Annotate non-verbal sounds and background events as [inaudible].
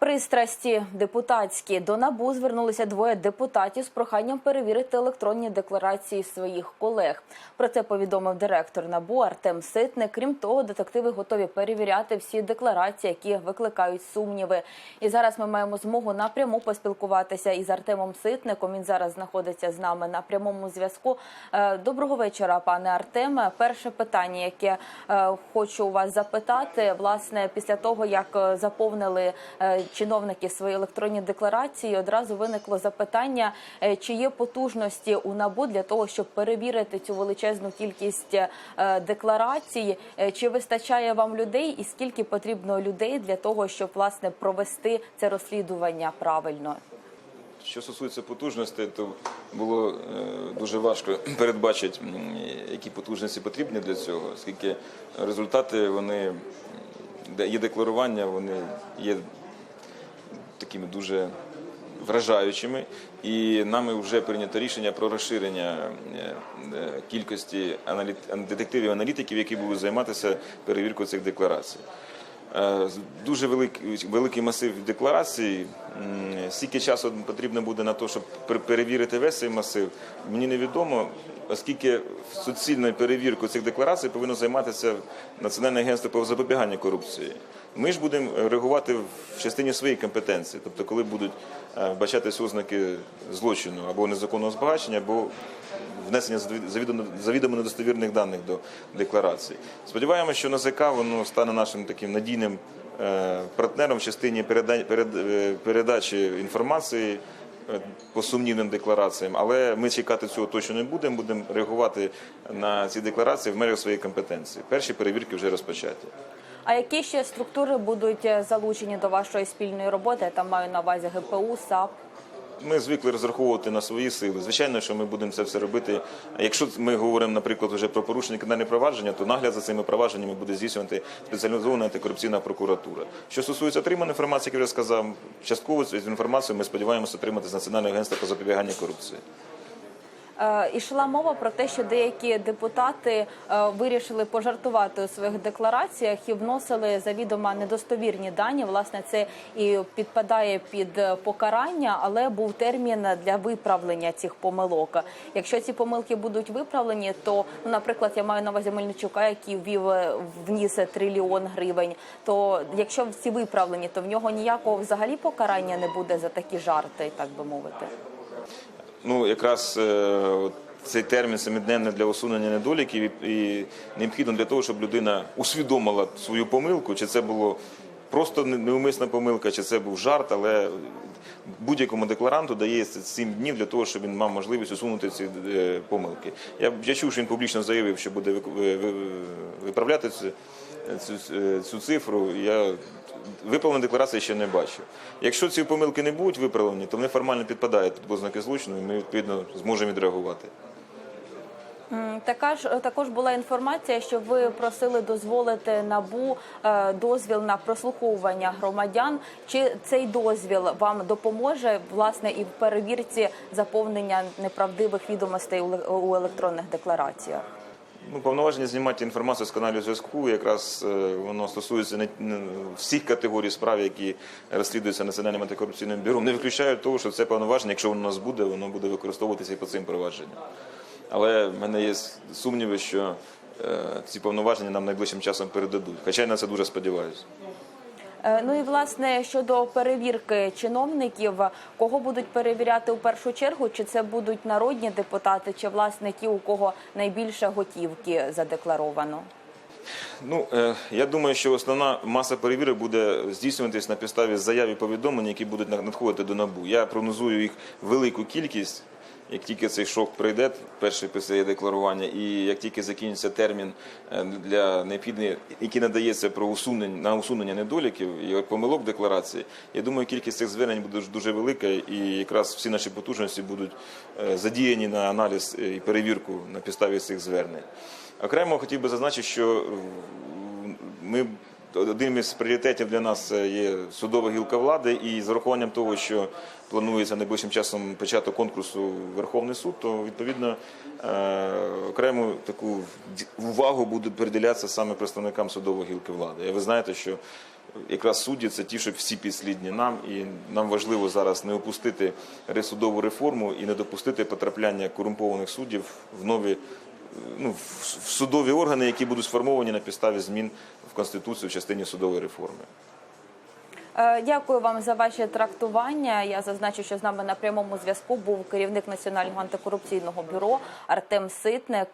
Пристрасті депутатські до набу звернулися двоє депутатів з проханням перевірити електронні декларації своїх колег. Про це повідомив директор набу Артем Ситник. Крім того, детективи готові перевіряти всі декларації, які викликають сумніви. І зараз ми маємо змогу напряму поспілкуватися із Артемом Ситником. Він зараз знаходиться з нами на прямому зв'язку. Е, Доброго вечора, пане Артеме. Перше питання, яке е, хочу у вас запитати, власне, після того як е, заповнили чиновники свої електронні декларації, одразу виникло запитання, е, чи є потужності у набу для того, щоб перевірити цю величезну кількість е, декларацій, Е, чи вистачає вам людей, і скільки потрібно людей для того, щоб власне провести це розслідування правильно? Що стосується потужностей, то було дуже важко [clears throat] передбачити, які потужності потрібні для цього, оскільки результати вони є декларування, вони є такими дуже вражаючими, і нами вже прийнято рішення про розширення е, е, кількості аналіт- детективів аналітиків, які будуть займатися перевіркою цих декларацій. Е, Дуже великий, великий масив декларацій. Скільки часу потрібно буде на те, щоб пер- перевірити весь цей масив, мені невідомо, оскільки суцільною перевіркою цих декларацій повинно займатися Національне агентство по запобіганню корупції. Ми ж будемо реагувати в частині своєї компетенції, тобто, коли будуть е, бачатися ознаки злочину або незаконного збагачення, або внесення завідомо, недостовірних даних до декларації. Сподіваємося, що НАЗК воно стане нашим таким надійним е, партнером в частині е, передачі інформації по сумнівним деклараціям, але ми чекати цього точно не будемо. Будемо реагувати на ці декларації в межах своєї компетенції. Перші перевірки вже розпочаті. А які ще структури будуть е, залучені до вашої спільної роботи? Я там маю на увазі ГПУ, САП. Ми звикли розраховувати на свої сили. Звичайно, що ми будемо це все робити. Якщо ми говоримо, наприклад, вже про порушення кримінальних провадження, то нагляд за цими провадженнями буде здійснювати спеціалізована антикорупційна прокуратура. Що стосується отриманої інформації, як я вже сказав, частково цю інформацію ми сподіваємося отримати з Національного агентства по запобіганню корупції. Е, Ішла мова про те, що деякі депутати е, вирішили пожартувати у своїх деклараціях і вносили завідомо недостовірні дані. Власне, це і підпадає під е, покарання, але був термін для виправлення цих помилок. Якщо ці помилки будуть виправлені, то, ну, наприклад, я маю на увазі Мельничука, який ввів е, вніс трильйон гривень. То якщо всі виправлені, то в нього ніякого взагалі покарання не буде за такі жарти, так би мовити. Ну, якраз е, цей термін семидневний для усунення недоліків і, необхідно для того, щоб людина усвідомила свою помилку, чи це було просто не- неумисна помилка, чи це був жарт, але будь-якому декларанту дається 7 днів для того, щоб він мав можливість усунути ці е, помилки. Я, я чув, що він публічно заявив, що буде ви- виправляти цю, цю, е, цю цифру. Я виправлені декларації ще не бачив. Якщо ці помилки не будуть виправлені, то вони формально підпадають під ознаки злочину, і ми відповідно зможемо відреагувати. Така ж також була інформація, що ви просили дозволити набу е, дозвіл на прослуховування громадян. Чи цей дозвіл вам допоможе власне і в перевірці заповнення неправдивих відомостей у електронних деклараціях? Ну, повноваження знімати інформацію з каналів зв'язку, якраз е, воно стосується не, не всіх категорій справ, які розслідуються Національним антикорупційним бюро. Не виключаю того, що це повноваження, якщо воно у нас буде, воно буде використовуватися і по цим провадженням. Але в мене є сумніви, що е, ці повноваження нам найближчим часом передадуть. Хоча я на це дуже сподіваюся. Е, Ну і власне щодо перевірки чиновників, кого будуть перевіряти у першу чергу? Чи це будуть народні депутати, чи власне ті, у кого найбільше готівки задекларовано? Ну, е, я думаю, що основна маса перевірок буде здійснюватись на підставі заяв і повідомлень, які будуть надходити до НАБУ. Я прогнозую їх велику кількість. Як тільки цей шок прийде, перше після декларування, і як тільки закінчиться термін е, для необхідний, який надається про усунення на усунення недоліків і помилок декларації, я думаю, кількість цих звернень буде дуже велика, і якраз всі наші потужності будуть е, задіяні на аналіз е, і перевірку на підставі цих звернень. Окремо хотів би зазначити, що ми одним із пріоритетів для нас є судова гілка влади, і з урахуванням того, що планується найближчим часом початок конкурсу в Верховний суд, то відповідно е, окрему таку увагу буде приділятися саме представникам судової гілки влади. І ви знаєте, що якраз судді це ті, що всі підслідні нам, і нам важливо зараз не опустити судову реформу і не допустити потрапляння корумпованих суддів в нові. Ну, в судові органи, які будуть сформовані на підставі змін в конституцію в частині судової реформи. Е, Дякую вам за ваші трактування. Я зазначу, що з нами на прямому зв'язку був керівник Національного антикорупційного бюро Артем Ситник.